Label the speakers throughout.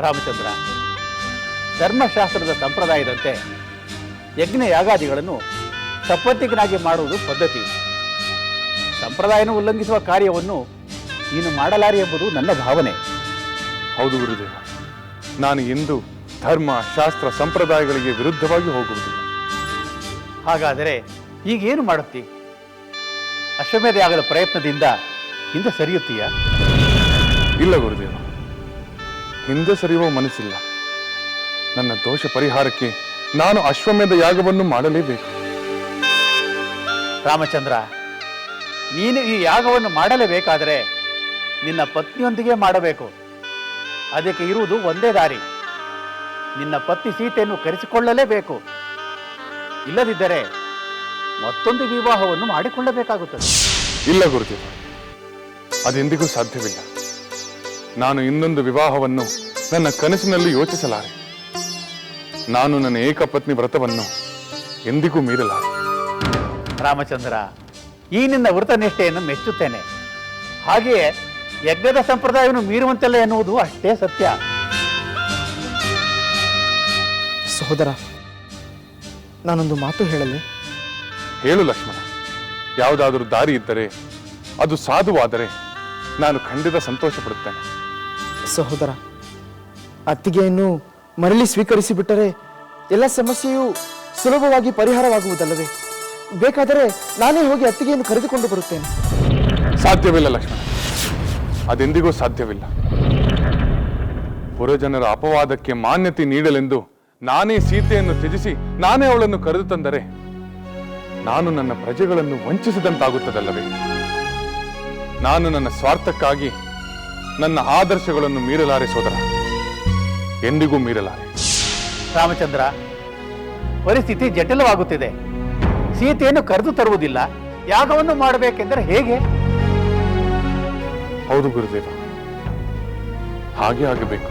Speaker 1: ರಾಮಚಂದ್ರ. ಧರ್ಮಶಾಸ್ತ್ರದ ಸಂಪ್ರದಾಯದಂತೆ ಯಜ್ಞ ಯಾಗಾದಿಗಳನ್ನು ಸಪತ್ತಿಗನಾಗಿ ಮಾಡುವುದು ಪದ್ಧತಿ. ಸಂಪ್ರದಾಯನ ಉಲ್ಲಂಘಿಸುವ ಕಾರ್ಯವನ್ನು ನೀನು ಮಾಡಲಾರಿ ಎಂಬುದು ನನ್ನ ಭಾವನೆ.
Speaker 2: ಹೌದು ಗುರುದೇವ. ನಾನು ಇಂದು ಧರ್ಮ ಶಾಸ್ತ್ರ ಸಂಪ್ರದಾಯಗಳಿಗೆ ವಿರುದ್ಧವಾಗಿ ಹೋಗುವುದು.
Speaker 1: ಹಾಗಾದರೆ ಈಗೇನು ಮಾಡುತ್ತಿ? ಅಶ್ವಮೇಧ ಯಾಗದ ಪ್ರಯತ್ನದಿಂದ ಹಿಂದೆ ಸರಿಯುತ್ತೀಯಾ?
Speaker 2: ಇಲ್ಲ ಗುರುದೇವ. ಹಿಂದೆ ಸರಿಯುವ ಮನಸ್ಸಿಲ್ಲ. ನನ್ನ ದೋಷ ಪರಿಹಾರಕ್ಕೆ ನಾನು ಅಶ್ವಮೇಧ ಯಾಗವನ್ನು ಮಾಡಲೇಬೇಕು.
Speaker 1: ರಾಮಚಂದ್ರ ನೀನು ಈ ಯಾಗವನ್ನು ಮಾಡಲೇಬೇಕಾದರೆ ನಿನ್ನ ಪತ್ನಿಯೊಂದಿಗೆ ಮಾಡಬೇಕು. ಅದಕ್ಕೆ ಇರುವುದು ಒಂದೇ ದಾರಿ. ನಿನ್ನ ಪತ್ನಿ ಸೀತೆಯನ್ನು ಕರೆಸಿಕೊಳ್ಳಲೇಬೇಕು. ಇಲ್ಲದಿದ್ದರೆ ಮತ್ತೊಂದು ವಿವಾಹವನ್ನು ಮಾಡಿಕೊಳ್ಳಬೇಕಾಗುತ್ತದೆ.
Speaker 2: ಇಲ್ಲ ಗುರುದೇವ ಅದೆಂದಿಗೂ ಸಾಧ್ಯವಿಲ್ಲ. ನಾನು ಇನ್ನೊಂದು ವಿವಾಹವನ್ನು ನನ್ನ ಕನಸಿನಲ್ಲಿ ಯೋಚಿಸಲಾರೆ. ನಾನು ನನ್ನ ಏಕಪತ್ನಿ ವ್ರತವನ್ನು ಎಂದಿಗೂ ಮೀರಲಾರೆ.
Speaker 1: ರಾಮಚಂದ್ರ ಈ ನಿನ್ನ ವೃತನಿಷ್ಠೆಯನ್ನು ಮೆಚ್ಚುತ್ತೇನೆ. ಹಾಗೆಯೇ ಯಜ್ಞದ ಸಂಪ್ರದಾಯವನ್ನು ಮೀರುವಂತಲ್ಲ ಎನ್ನುವುದು ಅಷ್ಟೇ ಸತ್ಯ.
Speaker 3: ಸಹೋದರ ನಾನೊಂದು ಮಾತು ಹೇಳಲಿ?
Speaker 2: ಹೇಳು ಲಕ್ಷ್ಮಣ. ಯಾವುದಾದರೂ ದಾರಿ ಇದ್ದರೆ ಅದು ಸಾಧುವಾದರೆ ನಾನು ಖಂಡಿತ ಸಂತೋಷ ಪಡುತ್ತೇನೆ
Speaker 3: ಸಹೋದರ ಅತ್ತಿಗೆಯನ್ನು ಮರಳಿ ಸ್ವೀಕರಿಸಿಬಿಟ್ಟರೆ ಎಲ್ಲ ಸಮಸ್ಯೆಯು ಸುಲಭವಾಗಿ ಪರಿಹಾರವಾಗುವುದಲ್ಲವೇ? ಬೇಕಾದರೆ ನಾನೇ ಹೋಗಿ ಅತ್ತಿಗೆಯನ್ನು ಕರೆದುಕೊಂಡು ಬರುತ್ತೇನೆ.
Speaker 2: ಸಾಧ್ಯವಿಲ್ಲ ಲಕ್ಷ್ಮಣ. ಅದೆಂದಿಗೂ ಸಾಧ್ಯವಿಲ್ಲ. ಪುರಜನರ ಅಪವಾದಕ್ಕೆ ಮಾನ್ಯತೆ ನೀಡಲೆಂದು ನಾನೇ ಸೀತೆಯನ್ನು ತ್ಯಜಿಸಿ ನಾನೇ ಅವಳನ್ನು ಕರೆದು ತಂದರೆ ನಾನು ನನ್ನ ಪ್ರಜೆಗಳನ್ನು ವಂಚಿಸಿದಂತಾಗುತ್ತದಲ್ಲವೇ? ನಾನು ನನ್ನ ಸ್ವಾರ್ಥಕ್ಕಾಗಿ ನನ್ನ ಆದರ್ಶಗಳನ್ನು ಮೀರಲಾರೆ ಸೋದರ. ಎಂದಿಗೂ ಮೀರಲಾರೆ.
Speaker 1: ರಾಮಚಂದ್ರ ಪರಿಸ್ಥಿತಿ ಜಟಿಲವಾಗುತ್ತಿದೆ. ಸೀತೆಯನ್ನು ಕರೆದು ತರುವುದಿಲ್ಲ. ಯಾಗವನ್ನು ಮಾಡಬೇಕೆಂದರೆ ಹೇಗೆ?
Speaker 2: ಹೌದು ಗುರುದೇವ. ಹಾಗೆ ಆಗಬೇಕು.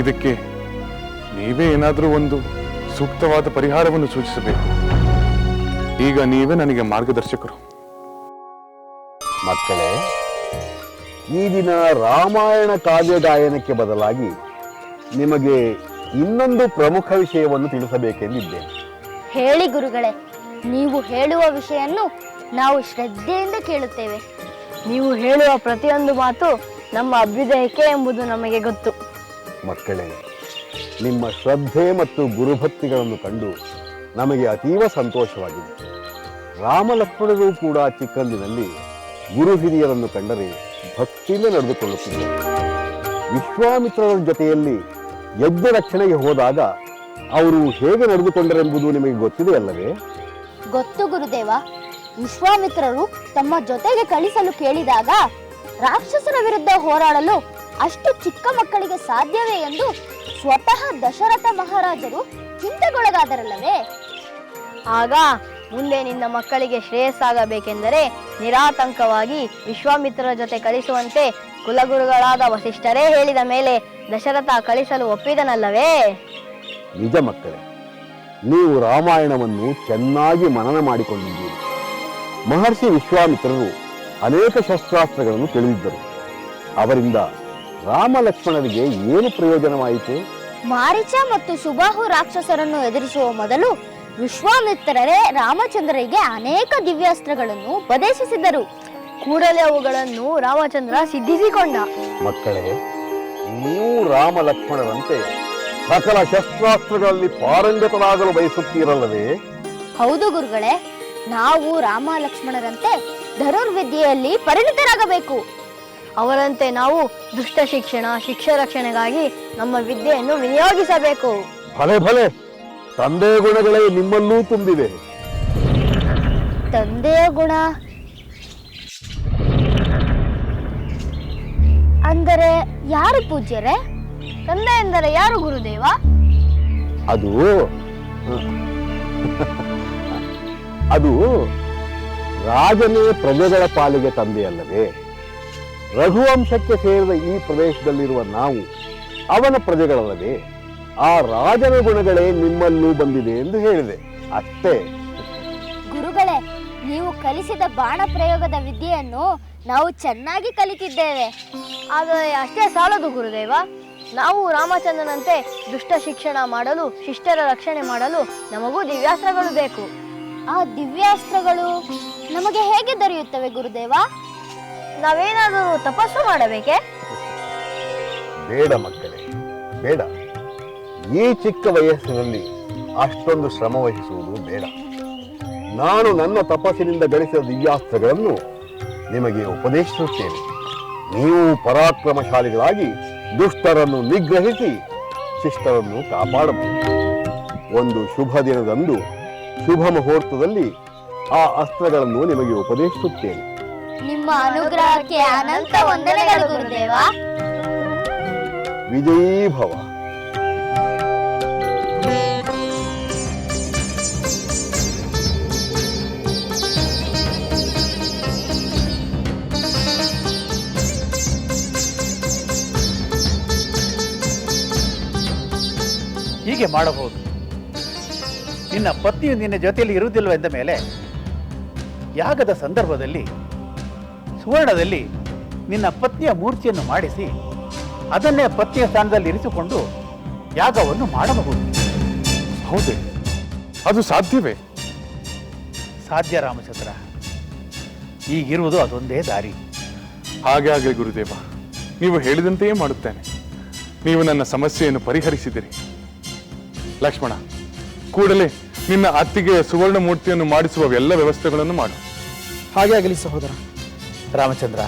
Speaker 2: ಇದಕ್ಕೆ ನೀವೇ ಏನಾದರೂ ಒಂದು ಸೂಕ್ತವಾದ ಪರಿಹಾರವನ್ನು ಸೂಚಿಸಬೇಕು. ಈಗ ನೀವೇ ನನಗೆ ಮಾರ್ಗದರ್ಶಕರು.
Speaker 4: ಮಕ್ಕಳೇ ಈ ದಿನ ರಾಮಾಯಣ ಕಾವ್ಯ ಗಾಯನಕ್ಕೆ ಬದಲಾಗಿ ನಿಮಗೆ ಇನ್ನೊಂದು ಪ್ರಮುಖ ವಿಷಯವನ್ನು ತಿಳಿಸಬೇಕೆಂದಿದ್ದೇನೆ.
Speaker 5: ಹೇಳಿ ಗುರುಗಳೇ ನೀವು ಹೇಳುವ ವಿಷಯವನ್ನು ನಾವು ಶ್ರದ್ಧೆಯಿಂದ ಕೇಳುತ್ತೇವೆ.
Speaker 6: ನೀವು ಹೇಳುವ ಪ್ರತಿಯೊಂದು ಮಾತು ನಮ್ಮ ಅಭ್ಯುದಯಕ್ಕೆ ಎಂಬುದು ನಮಗೆ ಗೊತ್ತು.
Speaker 4: ಮಕ್ಕಳೇ ನಿಮ್ಮ ಶ್ರದ್ಧೆ ಮತ್ತು ಗುರುಭಕ್ತಿಗಳನ್ನು ಕಂಡು ನಮಗೆ ಅತೀವ ಸಂತೋಷವಾಗಿದೆ. ರಾಮಲಕ್ಷ್ಮಣರು ಕೂಡ ಚಿಕ್ಕಂದಿನಲ್ಲಿ ಗುರು ಹಿರಿಯರನ್ನು ಕಂಡರೆ ಭಕ್ತಿಯಿಂದ ನಡೆದುಕೊಳ್ಳುತ್ತಿದ್ದರು. ವಿಶ್ವಾಮಿತ್ರರ ಜೊತೆಯಲ್ಲಿ ಯಜ್ಞ ರಕ್ಷಣೆಗೆ ಹೋದಾಗ ಅವರು ಹೇಗೆ ನಡೆದುಕೊಂಡರೆಂಬುದು ನಿಮಗೆ ಗೊತ್ತಿದೆ ಅಲ್ಲವೇ?
Speaker 5: ಗೊತ್ತು ಗುರುದೇವ. ವಿಶ್ವಾಮಿತ್ರರು ತಮ್ಮ ಜೊತೆಗೆ ಕಳಿಸಲು ಕೇಳಿದಾಗ ರಾಕ್ಷಸರ ವಿರುದ್ಧ ಹೋರಾಡಲು ಅಷ್ಟು ಚಿಕ್ಕ ಮಕ್ಕಳಿಗೆ ಸಾಧ್ಯವೇ ಎಂದು ಸ್ವತಃ ದಶರಥ ಮಹಾರಾಜರು ಚಿಂತೆಗೊಳಗಾದರಲ್ಲವೇ?
Speaker 6: ಆಗ ಮುಂದೆ ನಿನ್ನ ಮಕ್ಕಳಿಗೆ ಶ್ರೇಯಸ್ಸಾಗಬೇಕೆಂದರೆ ನಿರಾತಂಕವಾಗಿ ವಿಶ್ವಾಮಿತ್ರರ ಜೊತೆ ಕಳಿಸುವಂತೆ ಕುಲಗುರುಗಳಾದ ವಸಿಷ್ಠರೇ ಹೇಳಿದ ಮೇಲೆ ದಶರಥ ಕಳಿಸಲು ಒಪ್ಪಿದನಲ್ಲವೇ?
Speaker 4: ನಿಜ ಮಕ್ಕಳೇ ನೀವು ರಾಮಾಯಣವನ್ನು ಚೆನ್ನಾಗಿ ಮನನ ಮಾಡಿಕೊಂಡಿದ್ದೀರಿ. ಮಹರ್ಷಿ ವಿಶ್ವಾಮಿತ್ರರು ಅನೇಕ ಶಸ್ತ್ರಾಸ್ತ್ರಗಳನ್ನು ತಿಳಿದಿದ್ದರು. ಅವರಿಂದ ರಾಮ ಲಕ್ಷ್ಮಣರಿಗೆ ಏನು ಪ್ರಯೋಜನವಾಯಿತು?
Speaker 5: ಮಾರಿಚ ಮತ್ತು ಸುಬಾಹು ರಾಕ್ಷಸರನ್ನು ಎದುರಿಸುವ ಮೊದಲು ವಿಶ್ವಾಮಿತ್ರರೇ ರಾಮಚಂದ್ರರಿಗೆ ಅನೇಕ ದಿವ್ಯಾಸ್ತ್ರಗಳನ್ನು ಉಪದೇಶಿಸಿದರು.
Speaker 6: ಕೂಡಲೇ ಅವುಗಳನ್ನು ರಾಮಚಂದ್ರ ಸಿದ್ಧಿಸಿಕೊಂಡ.
Speaker 4: ಮಕ್ಕಳೇ ನೀವು ರಾಮ ಲಕ್ಷ್ಮಣರಂತೆ ಸಕಲ ಶಸ್ತ್ರಾಸ್ತ್ರಗಳಲ್ಲಿ ಪಾರಂಗತರಾಗಲು ಬಯಸುತ್ತೀರಲ್ಲವೇ?
Speaker 5: ಹೌದು ಗುರುಗಳೇ ನಾವು ರಾಮ ಲಕ್ಷ್ಮಣರಂತೆ ಧನುರ್ವಿದ್ಯೆಯಲ್ಲಿ ಪರಿಣಿತರಾಗಬೇಕು.
Speaker 6: ಅವರಂತೆ ನಾವು ದುಷ್ಟ ಶಿಕ್ಷಣ ಶಿಕ್ಷ ರಕ್ಷಣೆಗಾಗಿ ನಮ್ಮ ವಿದ್ಯೆಯನ್ನು ವಿನಿಯೋಗಿಸಬೇಕು.
Speaker 4: ಭಲೆ ಭಲೆ ತಂದೆ ಗುಣಗಳೇ ನಿಮ್ಮಲ್ಲೂ ತುಂಬಿವೆ.
Speaker 5: ತಂದೆಯ ಗುಣ ಅಂದರೆ ಯಾರು ಪೂಜ್ಯರೇ?
Speaker 6: ತಂದೆ ಎಂದರೆ ಯಾರು ಗುರುದೇವ?
Speaker 4: ಅದು ಅದು ರಾಜನೇ ಪ್ರಜೆಗಳ ಪಾಲಿಗೆ ತಂದೆಯಲ್ಲವೇ? ರಘುವಂಶಕ್ಕೆ ಸೇರಿದ ಈ ಪ್ರದೇಶದಲ್ಲಿರುವ ನಾವು ಅವನ ಪ್ರಜೆಗಳಲ್ಲದೆ ಆ ರಾಜನ ಗುಣಗಳೇ ನಿಮ್ಮಲ್ಲೂ ಬಂದಿದೆ ಎಂದು ಹೇಳಿದೆ. ಅಷ್ಟೇ.
Speaker 5: ನೀವು ಕಲಿಸಿದ ಬಾಣ ಪ್ರಯೋಗದ ವಿದ್ಯೆಯನ್ನು ನಾವು ಚೆನ್ನಾಗಿ ಕಲಿತಿದ್ದೇವೆ.
Speaker 6: ಆದರೆ ಅಷ್ಟೇ ಸಾಲದು ಗುರುದೇವ. ನಾವು ರಾಮಚಂದ್ರನಂತೆ ದುಷ್ಟ ಶಿಕ್ಷಣ ಮಾಡಲು, ಶಿಷ್ಟರ ರಕ್ಷಣೆ ಮಾಡಲು ನಮಗೂ ದಿವ್ಯಾಸ್ತ್ರಗಳು ಬೇಕು.
Speaker 5: ಆ ದಿವ್ಯಾಸ್ತ್ರಗಳು ನಮಗೆ ಹೇಗೆ ದೊರೆಯುತ್ತವೆ ಗುರುದೇವ?
Speaker 6: ನಾವೇನಾದರೂ ತಪಸ್ಸು ಮಾಡಬೇಕೆ?
Speaker 4: ಬೇಡ ಮಕ್ಕಳೇ, ಬೇಡ. ಈ ಚಿಕ್ಕ ವಯಸ್ಸಿನಲ್ಲಿ ಅಷ್ಟೊಂದು ಶ್ರಮ ವಹಿಸುವುದು ಬೇಡ. ನಾನು ನನ್ನ ತಪಸ್ಸಿನಿಂದ ಗಳಿಸಿದ ದಿವ್ಯಾಸ್ತ್ರಗಳನ್ನು ನಿಮಗೆ ಉಪದೇಶಿಸುತ್ತೇನೆ. ನೀವು ಪರಾಕ್ರಮಶಾಲಿಗಳಾಗಿ ದುಷ್ಟರನ್ನು ನಿಗ್ರಹಿಸಿ ಶಿಷ್ಟರನ್ನು ಕಾಪಾಡಬಹುದು. ಒಂದು ಶುಭ ದಿನದಂದು ಶುಭ ಮುಹೂರ್ತದಲ್ಲಿ ಆ ಅಸ್ತ್ರಗಳನ್ನು ನಿಮಗೆ ಉಪದೇಶಿಸುತ್ತೇನೆ.
Speaker 5: ನಿಮ್ಮ ಅನುಗ್ರಹಕ್ಕೆ ಅನಂತ ವಂದನೆಗಳು ಗುರುದೇವ.
Speaker 4: ವಿಜಯೀ
Speaker 1: ಹೀಗೆ ಮಾಡಬಹುದು. ನಿನ್ನ ಪತ್ನಿಯು ನಿನ್ನ ಜೊತೆಯಲ್ಲಿ ಇರುವುದಿಲ್ಲ ಎಂದ ಮೇಲೆ ಯಾಗದ ಸಂದರ್ಭದಲ್ಲಿ ಸುವರ್ಣದಲ್ಲಿ ನಿನ್ನ ಪತ್ನಿಯ ಮೂರ್ತಿಯನ್ನು ಮಾಡಿಸಿ ಅದನ್ನೇ ಪತ್ನಿಯ ಸ್ಥಾನದಲ್ಲಿ ಇರಿಸಿಕೊಂಡು ಯಾಗವನ್ನು ಮಾಡಬಹುದು.
Speaker 2: ಹೌದೇ ಅದು ಸಾಧ್ಯವೇ?
Speaker 1: ಸಾಧ್ಯ ರಾಮಚಂದ್ರ. ಈಗಿರುವುದು ಅದೊಂದೇ ದಾರಿ.
Speaker 2: ಹಾಗೆ ಆಗಲಿ ಗುರುದೇವ ನೀವು ಹೇಳಿದಂತೆಯೇ ಮಾಡುತ್ತೇನೆ. ನೀವು ನನ್ನ ಸಮಸ್ಯೆಯನ್ನು ಪರಿಹರಿಸಿದಿರಿ. ಲಕ್ಷ್ಮಣ ಕೂಡಲೇ ನಿನ್ನ ಅತ್ತಿಗೆ ಸುವರ್ಣ ಮೂರ್ತಿಯನ್ನು ಮಾಡಿಸುವ ಎಲ್ಲ ವ್ಯವಸ್ಥೆಗಳನ್ನು ಮಾಡು.
Speaker 3: ಹಾಗೆ ಆಗಲಿ ಸಹೋದರ.
Speaker 1: ರಾಮಚಂದ್ರ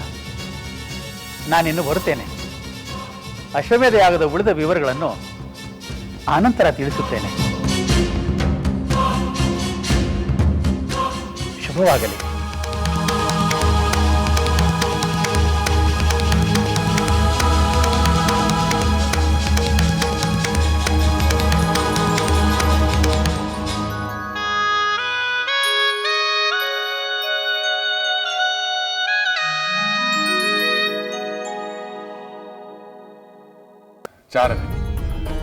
Speaker 1: ನಾನಿನ್ನು ಬರುತ್ತೇನೆ. ಅಶ್ವಮೇಧ ಯಾಗದ ಉಳಿದ ವಿವರಗಳನ್ನು ಆನಂತರ ತಿಳಿಸುತ್ತೇನೆ. ಶುಭವಾಗಲಿ.
Speaker 2: ಚಾರಣೆ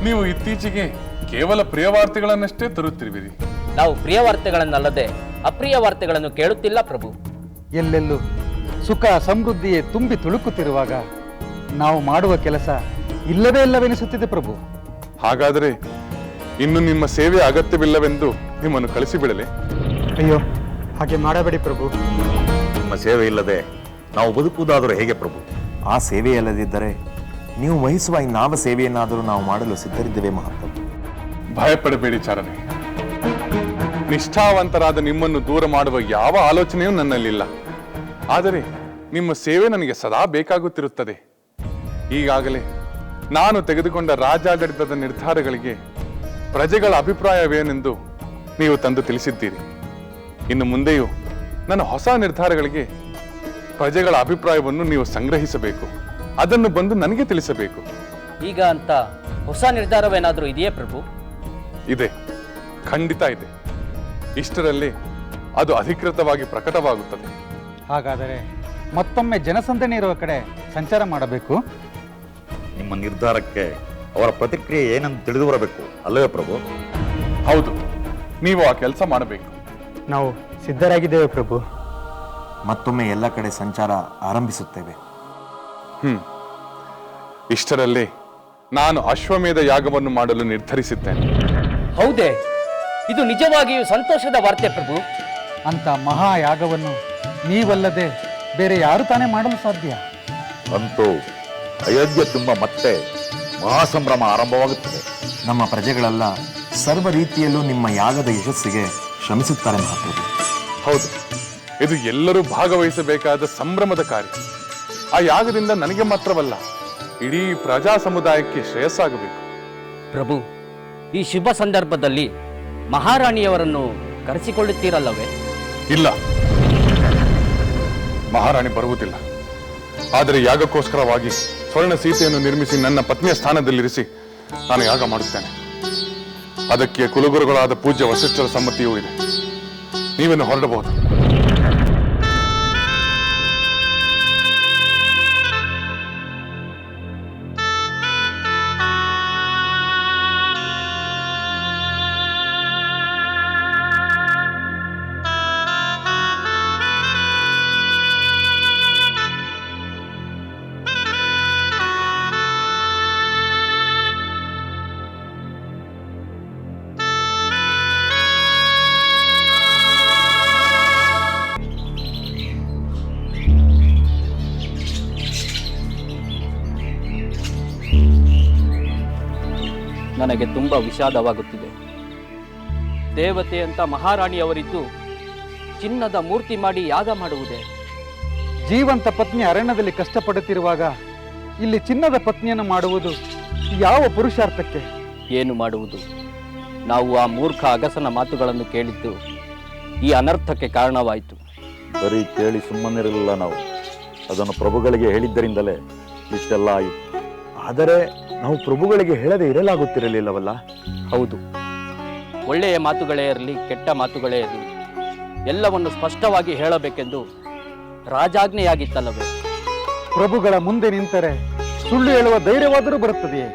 Speaker 2: ನೀವು ಇತ್ತೀಚೆಗೆ ಕೇವಲ ಪ್ರಿಯ ವಾರ್ತೆಗಳನ್ನಷ್ಟೇ ತರುತ್ತಿರುವಿರಿ.
Speaker 7: ನಾವು ಪ್ರಿಯ ವಾರ್ತೆಗಳನ್ನಲ್ಲದೆ ಅಪ್ರಿಯ ವಾರ್ತೆಗಳನ್ನು ಕೇಳುತ್ತಿಲ್ಲ ಪ್ರಭು.
Speaker 8: ಎಲ್ಲೆಲ್ಲೂ ಸುಖ ಸಮೃದ್ಧಿಯೇ ತುಂಬಿ ತುಳುಕುತ್ತಿರುವಾಗ ನಾವು ಮಾಡುವ ಕೆಲಸ ಇಲ್ಲವೇ ಇಲ್ಲವೆನಿಸುತ್ತಿದೆ ಪ್ರಭು.
Speaker 2: ಹಾಗಾದರೆ ಇನ್ನು ನಿಮ್ಮ ಸೇವೆ ಅಗತ್ಯವಿಲ್ಲವೆಂದು ನಿಮ್ಮನ್ನು ಕಳಿಸಿಬಿಡಲೆ.
Speaker 8: ಅಯ್ಯೋ ಹಾಗೆ ಮಾಡಬೇಡಿ ಪ್ರಭು.
Speaker 9: ನಿಮ್ಮ ಸೇವೆ ಇಲ್ಲದೆ ನಾವು ಬದುಕುವುದಾದರೂ ಹೇಗೆ ಪ್ರಭು? ಆ ಸೇವೆ ಇಲ್ಲದಿದ್ದರೆ ನೀವು ವಹಿಸುವ ಇನ್ನಾವ ಸೇವೆಯನ್ನಾದರೂ ನಾವು ಮಾಡಲು ಸಿದ್ಧರಿದ್ದೇವೆ ಮಹಾತ್ಮ
Speaker 2: ಭಯಪಡಬೇಡಿ ಚರಣೆ. ನಿಷ್ಠಾವಂತರಾದ ನಿಮ್ಮನ್ನು ದೂರ ಮಾಡುವ ಯಾವ ಆಲೋಚನೆಯೂ ನನ್ನಲ್ಲಿಲ್ಲ. ಆದರೆ ನಿಮ್ಮ ಸೇವೆ ನನಗೆ ಸದಾ ಬೇಕಾಗುತ್ತಿರುತ್ತದೆ. ಈಗಾಗಲೇ ನಾನು ತೆಗೆದುಕೊಂಡ ರಾಜ್ಯಾಡಳಿತದ ನಿರ್ಧಾರಗಳಿಗೆ ಪ್ರಜೆಗಳ ಅಭಿಪ್ರಾಯವೇನೆಂದು ನೀವು ತಂದು ತಿಳಿಸಿದ್ದೀರಿ. ಇನ್ನು ಮುಂದೆಯೂ ನನ್ನ ಹೊಸ ನಿರ್ಧಾರಗಳಿಗೆ ಪ್ರಜೆಗಳ ಅಭಿಪ್ರಾಯವನ್ನು ನೀವು ಸಂಗ್ರಹಿಸಬೇಕು. ಅದನ್ನು ಬಂದು ನನಗೆ ತಿಳಿಸಬೇಕು.
Speaker 7: ಈಗ ಅಂತ ಹೊಸ ನಿರ್ಧಾರವೇನಾದರೂ ಇದೆಯೇ ಪ್ರಭು?
Speaker 2: ಇದೆ. ಖಂಡಿತ ಇದೆ. ಇಷ್ಟರಲ್ಲಿ ಅದು ಅಧಿಕೃತವಾಗಿ ಪ್ರಕಟವಾಗುತ್ತದೆ.
Speaker 8: ಹಾಗಾದರೆ ಮತ್ತೊಮ್ಮೆ ಜನಸಂದಣಿ ಇರುವ ಕಡೆ ಸಂಚಾರ ಮಾಡಬೇಕು?
Speaker 9: ನಿಮ್ಮ ನಿರ್ಧಾರಕ್ಕೆ ಅವರ ಪ್ರತಿಕ್ರಿಯೆ ಏನಂತ ತಿಳಿದು ಬರಬೇಕು ಅಲ್ಲವೇ ಪ್ರಭು?
Speaker 2: ಹೌದು. ನೀವು ಆ ಕೆಲಸ ಮಾಡಬೇಕು.
Speaker 8: ನಾವು ಸಿದ್ಧರಾಗಿದ್ದೇವೆ ಪ್ರಭು.
Speaker 9: ಮತ್ತೊಮ್ಮೆ ಎಲ್ಲ ಕಡೆ ಸಂಚಾರ ಆರಂಭಿಸುತ್ತೇವೆ.
Speaker 2: ಹ್ಮ್. ಇಷ್ಟರಲ್ಲಿ ನಾನು ಅಶ್ವಮೇಧ ಯಾಗವನ್ನು ಮಾಡಲು ನಿರ್ಧರಿಸಿದ್ದೇನೆ.
Speaker 7: ಹೌದೇ. ಇದು ನಿಜವಾಗಿಯೂ ಸಂತೋಷದ ವಾರ್ತೆ ಪ್ರಭು.
Speaker 8: ಅಂತ ಮಹಾಯಾಗವನ್ನು ನೀವಲ್ಲದೆ ಬೇರೆ ಯಾರು ತಾನೇ ಮಾಡಲು ಸಾಧ್ಯ?
Speaker 9: ಅಂತೂ ಅಯೋಧ್ಯೆ ತುಂಬ ಮತ್ತೆ ಮಹಾಸಂಭ್ರಮ ಆರಂಭವಾಗುತ್ತದೆ. ನಮ್ಮ ಪ್ರಜೆಗಳೆಲ್ಲ ಸರ್ವ ರೀತಿಯಲ್ಲೂ ನಿಮ್ಮ ಯಾಗದ ಯಶಸ್ಸಿಗೆ ಶ್ರಮಿಸುತ್ತಾರೆ ಮಹಾಪ್ರಭು.
Speaker 2: ಹೌದು. ಇದು ಎಲ್ಲರೂ ಭಾಗವಹಿಸಬೇಕಾದ ಸಂಭ್ರಮದ ಕಾರ್ಯ. ಆ ಯಾಗದಿಂದ ನನಗೆ ಮಾತ್ರವಲ್ಲ ಇಡೀ ಪ್ರಜಾ ಸಮುದಾಯಕ್ಕೆ ಶ್ರೇಯಸ್ಸಾಗಬೇಕು.
Speaker 7: ಪ್ರಭು ಈ ಶುಭ ಸಂದರ್ಭದಲ್ಲಿ ಮಹಾರಾಣಿಯವರನ್ನು ಕರೆಸಿಕೊಳ್ಳುತ್ತೀರಲ್ಲವೇ?
Speaker 2: ಇಲ್ಲ. ಮಹಾರಾಣಿ ಬರುವುದಿಲ್ಲ. ಆದರೆ ಯಾಗಕ್ಕೋಸ್ಕರವಾಗಿ ಸ್ವರ್ಣ ಸೀತೆಯನ್ನು ನಿರ್ಮಿಸಿ ನನ್ನ ಪತ್ನಿಯ ಸ್ಥಾನದಲ್ಲಿರಿಸಿ ನಾನು ಯಾಗ ಮಾಡುತ್ತೇನೆ. ಅದಕ್ಕೆ ಕುಲಗುರುಗಳಾದ ಪೂಜ್ಯ ವಸಿಷ್ಠರ ಸಮ್ಮತಿಯೂ ಇದೆ. ನೀವನ್ನು ಹೊರಡಬಹುದು.
Speaker 7: ನನಗೆ ತುಂಬ ವಿಷಾದವಾಗುತ್ತಿದೆ. ದೇವತೆ ಅಂತ ಮಹಾರಾಣಿಯವರಿದ್ದು ಚಿನ್ನದ ಮೂರ್ತಿ ಮಾಡಿ ಯಾಗ ಮಾಡುವುದೇ?
Speaker 8: ಜೀವಂತ ಪತ್ನಿ ಅರಣ್ಯದಲ್ಲಿ ಕಷ್ಟಪಡುತ್ತಿರುವಾಗ ಇಲ್ಲಿ ಚಿನ್ನದ ಪತ್ನಿಯನ್ನು ಮಾಡುವುದು ಯಾವ ಪುರುಷಾರ್ಥಕ್ಕೆ?
Speaker 7: ಏನು ಮಾಡುವುದು? ನಾವು ಆ ಮೂರ್ಖ ಅಗಸನ ಮಾತುಗಳನ್ನು ಕೇಳಿದ್ದು ಈ ಅನರ್ಥಕ್ಕೆ ಕಾರಣವಾಯಿತು.
Speaker 4: ಬರೀ ಕೇಳಿ ಸುಮ್ಮನಿರಲಿಲ್ಲ ನಾವು. ಅದನ್ನು ಪ್ರಭುಗಳಿಗೆ ಹೇಳಿದ್ದರಿಂದಲೇ ಇಷ್ಟೆಲ್ಲ ಆಯಿತು.
Speaker 9: ಆದರೆ ನಾವು ಪ್ರಭುಗಳಿಗೆ ಹೇಳದೆ ಇರಲಾಗುತ್ತಿರಲಿಲ್ಲವಲ್ಲ?
Speaker 7: ಹೌದು. ಒಳ್ಳೆಯ ಮಾತುಗಳೇ ಇರಲಿ ಕೆಟ್ಟ ಮಾತುಗಳೇ ಇರಲಿ ಎಲ್ಲವನ್ನು ಸ್ಪಷ್ಟವಾಗಿ ಹೇಳಬೇಕೆಂದು ರಾಜಾಜ್ಞೆಯಾಗಿತ್ತಲ್ಲವೇ?
Speaker 8: ಪ್ರಭುಗಳ ಮುಂದೆ ನಿಂತರೆ ಸುಳ್ಳು ಹೇಳುವ ಧೈರ್ಯವಾದರೂ ಬರುತ್ತದೆಯೇ?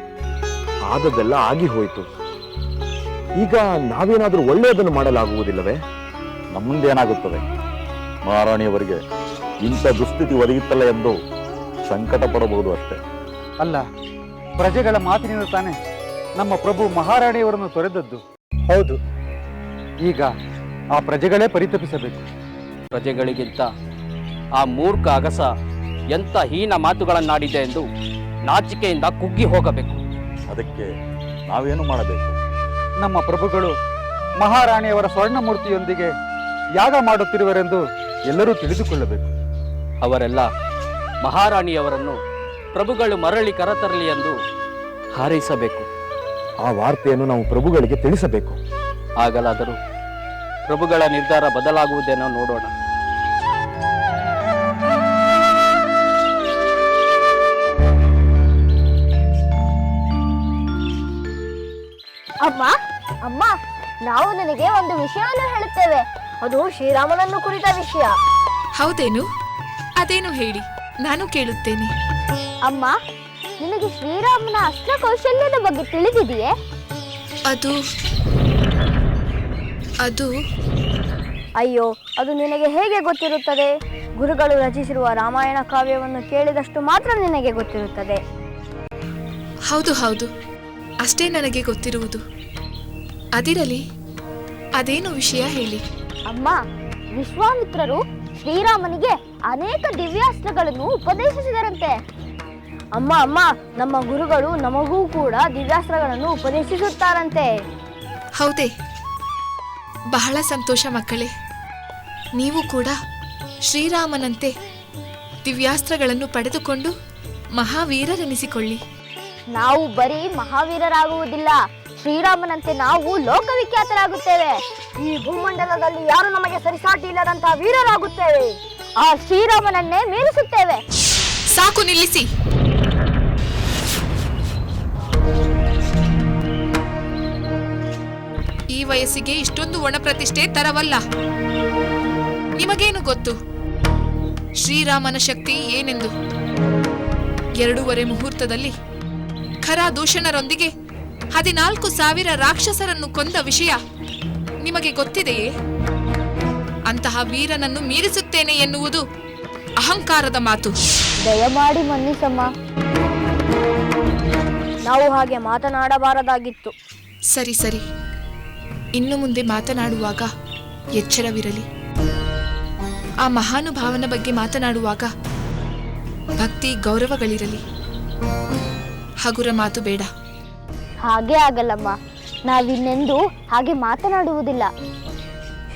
Speaker 9: ಆದದ್ದೆಲ್ಲ ಆಗಿ ಹೋಯಿತು. ಈಗ ನಾವೇನಾದರೂ ಒಳ್ಳೆಯದನ್ನು ಮಾಡಲಾಗುವುದಿಲ್ಲವೇ?
Speaker 4: ನಮ್ಮಂದೇನಾಗುತ್ತದೆ ಮಹಾರಾಣಿಯವರಿಗೆ ಇಂಥ ದುಸ್ಥಿತಿ ಒದಗಿತ್ತಲ್ಲ ಎಂದು ಸಂಕಟ ಪಡಬಹುದು ಅಷ್ಟೇ
Speaker 8: ಅಲ್ಲ ಪ್ರಜೆಗಳ ಮಾತಿನಿಂದ ತಾನೆ ನಮ್ಮ ಪ್ರಭು ಮಹಾರಾಣಿಯವರನ್ನು ತೊರೆದದ್ದು.
Speaker 1: ಹೌದು.
Speaker 8: ಈಗ ಆ ಪ್ರಜೆಗಳೇ ಪರಿತಪಿಸಬೇಕು.
Speaker 7: ಪ್ರಜೆಗಳಿಗಿಂತ ಆ ಮೂರ್ಖ ಅಗಸ ಎಂಥ ಹೀನ ಮಾತುಗಳನ್ನಾಡಿದೆ ಎಂದು ನಾಚಿಕೆಯಿಂದ ಕುಗ್ಗಿ ಹೋಗಬೇಕು.
Speaker 4: ಅದಕ್ಕೆ ನಾವೇನು ಮಾಡಬೇಕು?
Speaker 8: ನಮ್ಮ ಪ್ರಭುಗಳು ಮಹಾರಾಣಿಯವರ ಸ್ವರ್ಣ ಮೂರ್ತಿಯೊಂದಿಗೆ ಯಾಗ ಮಾಡುತ್ತಿರುವರೆಂದು ಎಲ್ಲರೂ ತಿಳಿದುಕೊಳ್ಳಬೇಕು.
Speaker 7: ಅವರೆಲ್ಲ ಮಹಾರಾಣಿಯವರನ್ನು ಪ್ರಭುಗಳು ಮರಳಿ ಕರತರಲಿ ಎಂದು ಹಾರೈಸಬೇಕು.
Speaker 9: ಆ ವಾರ್ತೆಯನ್ನು ನಾವು ಪ್ರಭುಗಳಿಗೆ ತಿಳಿಸಬೇಕು.
Speaker 7: ಆಗಲಾದರೂ ಪ್ರಭುಗಳ ನಿರ್ಧಾರ ಬದಲಾಗುವುದೇನೋ ನೋಡೋಣ.
Speaker 5: ಅಮ್ಮ ಅಮ್ಮ ನಾವು ನನಗೆ ಒಂದು ವಿಷಯವನ್ನು ಹೇಳುತ್ತೇವೆ.
Speaker 6: ಅದು ಶ್ರೀರಾಮನನ್ನು ಕುರಿತ ವಿಷಯ.
Speaker 10: ಹೌದೇನು? ಅದೇನು ಹೇಳಿ? ನಾನು ಕೇಳುತ್ತೇನೆ.
Speaker 5: ಅಮ್ಮ ನಿನಗೆ ಶ್ರೀರಾಮನ ಅಸ್ತ್ರ ಕೌಶಲ್ಯದ ಬಗ್ಗೆ ತಿಳಿದಿದೆಯೇ?
Speaker 10: ಅದು ಅದು.
Speaker 6: ಅಯ್ಯೋ ಅದು ನಿನಗೆ ಹೇಗೆ ಗೊತ್ತಿರುತ್ತದೆ? ಗುರುಗಳು ರಚಿಸಿರುವ ರಾಮಾಯಣ ಕಾವ್ಯವನ್ನು ಕೇಳಿದಷ್ಟು ಮಾತ್ರ ನಿನಗೆ ಗೊತ್ತಿರುತ್ತದೆ.
Speaker 10: ಹೌದು ಹೌದು. ಅಷ್ಟೇ ನನಗೆ ಗೊತ್ತಿರುವುದು. ಅದಿರಲಿ ಅದೇನು ವಿಷಯ ಹೇಳಿ?
Speaker 5: ಅಮ್ಮ ವಿಶ್ವಾಮಿತ್ರರು ಶ್ರೀರಾಮನಿಗೆ ಅನೇಕ ದಿವ್ಯಾಸ್ತ್ರಗಳನ್ನು ಉಪದೇಶಿಸಿದರಂತೆ.
Speaker 6: ಅಮ್ಮ ಅಮ್ಮ ನಮ್ಮ ಗುರುಗಳು ನಮಗೂ ಕೂಡ ದಿವ್ಯಾಸ್ತ್ರಗಳನ್ನು ಉಪದೇಶಿಸುತ್ತಾರಂತೆ.
Speaker 10: ಹೌದೇ. ಬಹಳ ಸಂತೋಷ ಮಕ್ಕಳೇ. ನೀವು ಕೂಡ ಶ್ರೀರಾಮನಂತೆ ದಿವ್ಯಾಸ್ತ್ರಗಳನ್ನು ಪಡೆದುಕೊಂಡು ಮಹಾವೀರರೆನಿಸಿಕೊಳ್ಳಿ.
Speaker 5: ನಾವು ಬರೀ ಮಹಾವೀರರಾಗುವುದಿಲ್ಲ ಶ್ರೀರಾಮನಂತೆ ನಾವು ಲೋಕವಿಖ್ಯಾತರಾಗುತ್ತೇವೆ.
Speaker 6: ಈ ಭೂಮಂಡಲದಲ್ಲಿ ಯಾರು ನಮಗೆ ಸರಿಸಾಟಿ ಇಲ್ಲದಂತಹ ವೀರರಾಗುತ್ತೇವೆ.
Speaker 5: ಆ ಶ್ರೀರಾಮನನ್ನೇ ಮೀರಿಸುತ್ತೇವೆ
Speaker 10: ಸಾಕು ನಿಲ್ಲಿಸಿ. ವಯಸ್ಸಿಗೆ ಇಷ್ಟೊಂದು ಒಣಪ್ರತಿಷ್ಠೆ ತರವಲ್ಲ. ನಿಮಗೇನು ಗೊತ್ತು? ಶ್ರೀರಾಮನ ಶಕ್ತಿ ಏನೆಂದು? ಎರಡೂವರೆ ಮುಹೂರ್ತದಲ್ಲಿ ಖರಾ ದೂಷಣರೊಂದಿಗೆ ಹದಿನಾಲ್ಕು ಸಾವಿರ ರಾಕ್ಷಸರನ್ನು ಕೊಂದ ವಿಷಯ ನಿಮಗೆ ಗೊತ್ತಿದೆಯೇ? ಅಂತಹ ವೀರನನ್ನು ಮೀರಿಸುತ್ತೇನೆ ಎನ್ನುವುದು ಅಹಂಕಾರದ ಮಾತು.
Speaker 5: ದಯಮಾಡಿ ಮನ್ನಿಸಮ್ಮ.
Speaker 6: ನಾವು ಹಾಗೆ ಮಾತನಾಡಬಾರದಾಗಿತ್ತು.
Speaker 10: ಸರಿ ಸರಿ. ಇನ್ನು ಮುಂದೆ ಮಾತನಾಡುವಾಗ ಎಚ್ಚರವಿರಲಿ. ಆ ಮಹಾನುಭಾವನ ಬಗ್ಗೆ ಮಾತನಾಡುವಾಗ ಭಕ್ತಿ ಗೌರವಗಳಿರಲಿ. ಹಗುರ ಮಾತು ಬೇಡ.
Speaker 5: ಹಾಗೆ ಆಗಲ್ಲಮ್ಮ. ನಾವಿನ್ನೆಂದು ಹಾಗೆ ಮಾತನಾಡುವುದಿಲ್ಲ.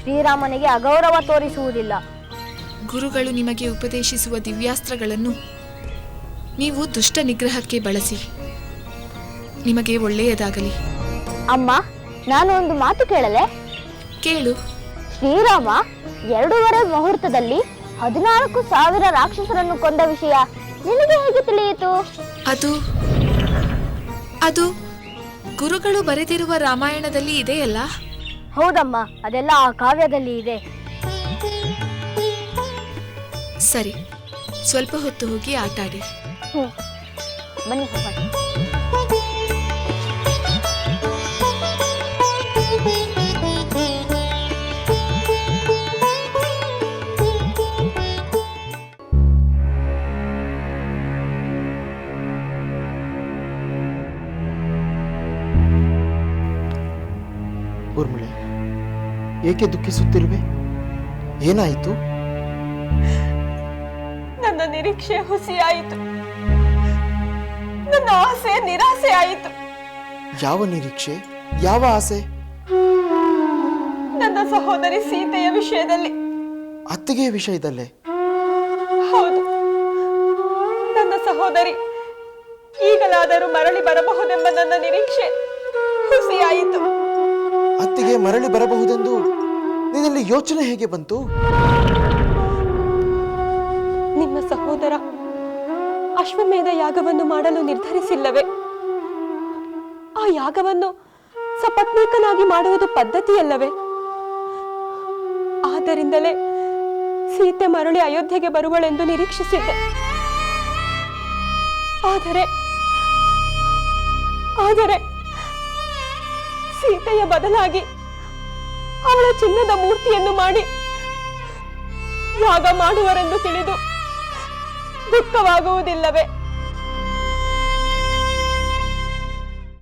Speaker 6: ಶ್ರೀರಾಮನಿಗೆ ಅಗೌರವ ತೋರಿಸುವುದಿಲ್ಲ.
Speaker 10: ಗುರುಗಳು ನಿಮಗೆ ಉಪದೇಶಿಸುವ ದಿವ್ಯಾಸ್ತ್ರಗಳನ್ನು ನೀವು ದುಷ್ಟ ನಿಗ್ರಹಕ್ಕೆ ಬಳಸಿ. ನಿಮಗೆ ಒಳ್ಳೆಯದಾಗಲಿ.
Speaker 5: ಅಮ್ಮ ನಾನು ಒಂದು ಮಾತು ಕೇಳಲೆ?
Speaker 10: ಕೇಳು.
Speaker 5: ಶ್ರೀರಾಮ ಎರಡೂವರೆ ಮುಹೂರ್ತದಲ್ಲಿ ಹದಿನಾಲ್ಕು ಸಾವಿರ ರಾಕ್ಷಸರನ್ನು ಕೊಂದ ವಿಷಯ ನಿನಗೆ ಹೇಗೆ ತಿಳಿಯಿತು?
Speaker 10: ಅದು ಅದು ಗುರುಗಳು ಬರೆದಿರುವ ರಾಮಾಯಣದಲ್ಲಿ ಇದೆಯಲ್ಲ?
Speaker 6: ಹೌದಮ್ಮ ಅದೆಲ್ಲ ಆ ಕಾವ್ಯದಲ್ಲಿ ಇದೆ.
Speaker 10: ಸರಿ ಸ್ವಲ್ಪ ಹೊತ್ತು ಹೋಗಿ ಆಟಾಡಿ.
Speaker 5: ಹ್ಮ್ ಬನ್ನಿ ಹೋಗೋಣ
Speaker 3: ಏಕೆ ದುಃಖಿಸುತ್ತಿರುವೆ? ಏನಾಯಿತು?
Speaker 11: ನನ್ನ ನಿರೀಕ್ಷೆ ಹುಸಿಯಾಯಿತು. ನನ್ನ ಆಸೆ ನಿರಾಸೆ ಆಯಿತು
Speaker 3: ಯಾವ ನಿರೀಕ್ಷೆ? ಯಾವ ಆಸೆ?
Speaker 11: ನನ್ನ ಸಹೋದರಿ ಸೀತೆಯ ವಿಷಯದಲ್ಲಿ.
Speaker 3: ಅತ್ತಿಗೆಯ ವಿಷಯದಲ್ಲೇ?
Speaker 11: ಹೌದು. ನನ್ನ ಸಹೋದರಿ ಈಗಲಾದರೂ ಮರಳಿ ಬರಬಹುದೆಂಬ ನನ್ನ ನಿರೀಕ್ಷೆ ಹುಸಿಯಾಯಿತು.
Speaker 3: ಅತ್ತಿಗೆ ಮರಳಿ ಬರಬಹುದೆಂದು ನಿನ್ನಲ್ಲಿ ಯೋಚನೆ ಹೇಗೆ ಬಂತು?
Speaker 11: ನಿಮ್ಮ ಸಹೋದರ, ಅಶ್ವಮೇಧ ಯಾಗವನ್ನು ಮಾಡಲು ನಿರ್ಧರಿಸಿಲ್ಲವೇ? ಆ ಯಾಗವನ್ನು ಸಪತ್ನೀಕನಾಗಿ ಮಾಡುವುದು ಪದ್ಧತಿಯಲ್ಲವೇ? ಆದ್ದರಿಂದಲೇ ಸೀತೆ ಮರಳಿ ಅಯೋಧ್ಯೆಗೆ ಬರುವಳೆಂದು ನಿರೀಕ್ಷಿಸಿದ್ದೆ. ಆದರೆ ಆದರೆ ಸೀತೆಯ ಬದಲಾಗಿ ಅವಳ ಚಿನ್ನದ ಮೂರ್ತಿಯನ್ನು ಮಾಡಿ ಯಾಗ ಮಾಡುವರೆಂದು ತಿಳಿದು ದುಃಖವಾಗುವುದಿಲ್ಲವೇ?